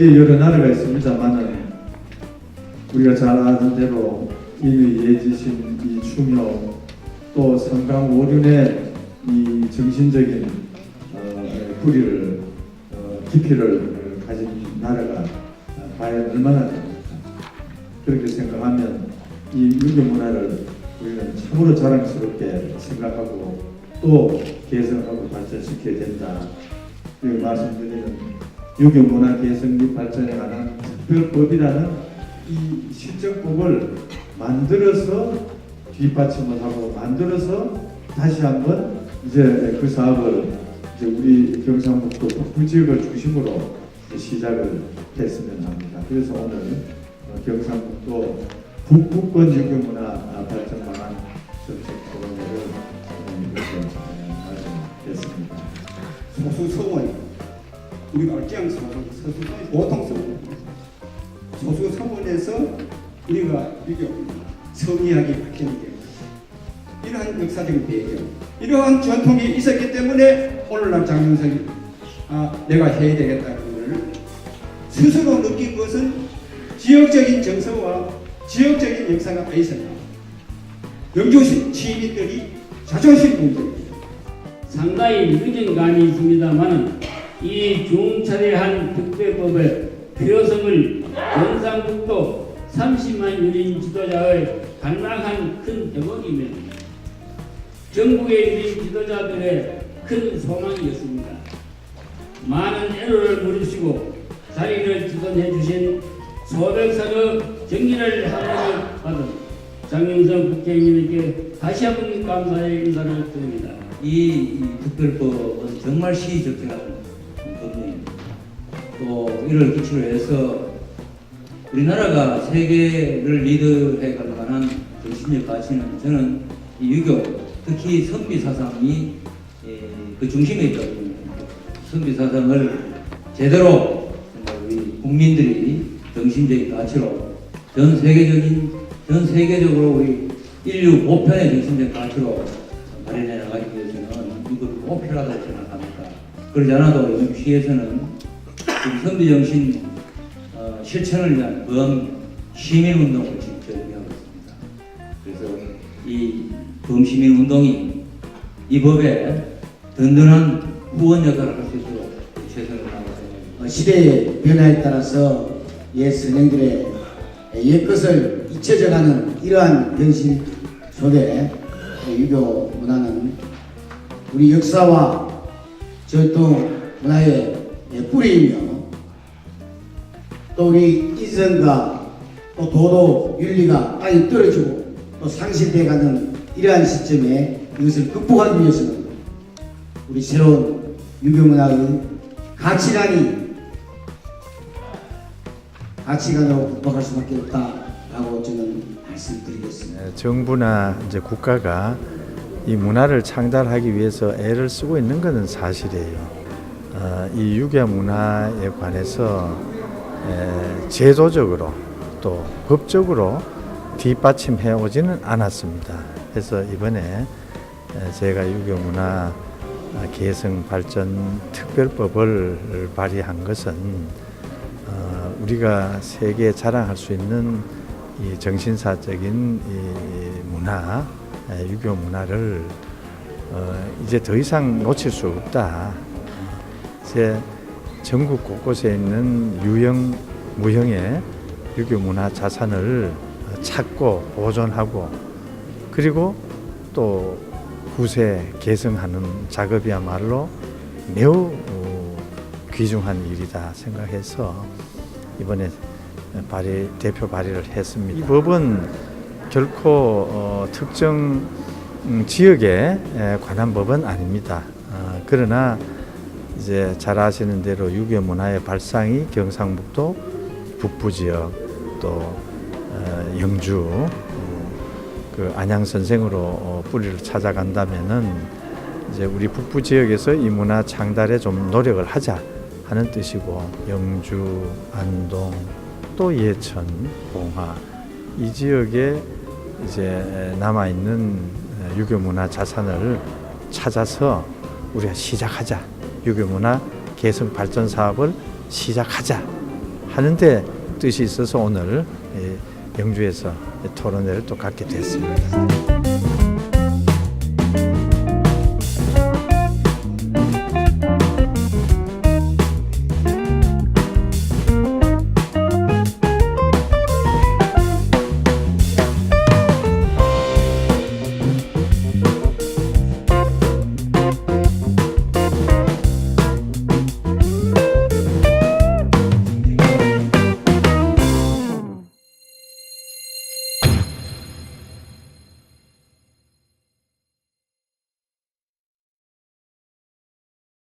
세계에 여러 나라가 있습니다만은 우리가 잘 아는 대로 이의 예지신 이 충효 또 성강 오륜의 이 정신적인 어, 뿌리를 어, 깊이를 가진 나라가 어, 과연 얼마나 됩니까? 그렇게 생각하면 이 유교 문화를 우리는 참으로 자랑스럽게 생각하고 또 개성하고 발전시켜야 된다. 그리고 말씀드리는 유교 문화 개성 및 발전에 관한 특별법이라는 이 실정법을 만들어서 뒷받침을 하고 만들어서 다시 한번 이제 그 사업을 이제 우리 경상북도 북부 지역을 중심으로 시작을 했으면 합니다. 그래서 오늘 어, 경상북도 북부권 유교 문화 발전 방안 정책 토론회를 이렇게 어, 마련했습니다. 소수 서원 우리가 얼짱 소수 소수 보통 서원 소수 서원에서 우리가 비교 성리학이 바뀌는 게 이러한 역사적인 배경. 이러한 전통이 있었기 때문에 오늘날 장영석이 아 내가 해야 되겠다는 것을 스스로 느낀 것은 지역적인 정서와 지역적인 역사가 있었다 영주 시민들이 자존심 문제입니다. 상당히 늦은 감이 있습니다만은 이 중차대한 특별법의 필요성을 경상북도 30만 유린 지도자의 당당한 큰 대목이며 전국의 유린 지도자들의 큰 소망이었습니다. 많은 애로를 무릅쓰고 자리를 지도해 주신 소백사의 정리를 하나를 받은 장영선 국회의원님께 다시 한번 감사의 인사를 드립니다. 이, 이 특별법은 정말 법률입니다. 또 이를 기초로 해서 우리나라가 세계를 리드해 갈 만한 정신적 가치는 저는 이 유교, 특히 선비 사상이 예, 그 중심에 있다고 봅니다. 선비 사상을 제대로 우리 국민들이 정신적인 가치로 전 세계적인 전 세계적으로 우리 인류 보편의 정신적 가치로 마련해 나가기 위해서는 이것이 꼭 필요하다고 생각합니다. 그러지 않아도 영시에서는 선비 정신 어, 실천을 위한 범 시민 운동을 지금 준비하고 있습니다. 그래서 이 범시민 운동이 이 법에 든든한 후원 역할을 할 수 있도록 최선을 다하고 있습니다. 어, 시대의 변화에 따라서 옛 선생들의 옛 것을 잊혀져가는 이러한 현실 속에 유교 문화는 우리 역사와 전통 문화의 뿌리이며 또 우리 인성과 또 도도 윤리가 많이 떨어지고 또 상실돼가는 이러한 시점에 이것을 극복하기 위해서는 우리 새로운 유교 문화의 가치관이 가치관으로 극복할 수밖에 없다라고 저는 말씀드리겠습니다. 네, 정부나 이제 국가가 이 문화를 창달하기 위해서 애를 쓰고 있는 것은 사실이에요. 어, 이 유교 문화에 관해서 에, 제도적으로 또 법적으로 뒷받침해 오지는 않았습니다. 그래서 이번에 에, 제가 유교 문화 개성 발전 특별법을 발의한 것은 어, 우리가 세계에 자랑할 수 있는 이 정신사적인 이 문화, 에, 유교 문화를 어, 이제 더 이상 놓칠 수 없다. 이제 전국 곳곳에 있는 유형, 무형의 유교 문화 자산을 찾고 보존하고 그리고 또 후세 개성하는 작업이야말로 매우 어, 귀중한 일이다 생각해서 이번에 발의 대표 발의를 했습니다. 이 법은 결코 어, 특정 음, 지역에 에, 관한 법은 아닙니다. 어, 그러나 이제 잘 아시는 대로 유교 문화의 발상이 경상북도 북부 지역 또 어, 영주 어, 그 안양 선생으로 어, 뿌리를 찾아간다면은 이제 우리 북부 지역에서 이 문화 창달에 좀 노력을 하자 하는 뜻이고 영주, 안동, 또 예천, 봉화 이 지역에 이제 남아 있는 유교 문화 자산을 찾아서 우리가 시작하자 유교 문화 개성 발전 사업을 시작하자 하는 데 뜻이 있어서 오늘 예, 영주에서 토론회를 또 갖게 됐습니다.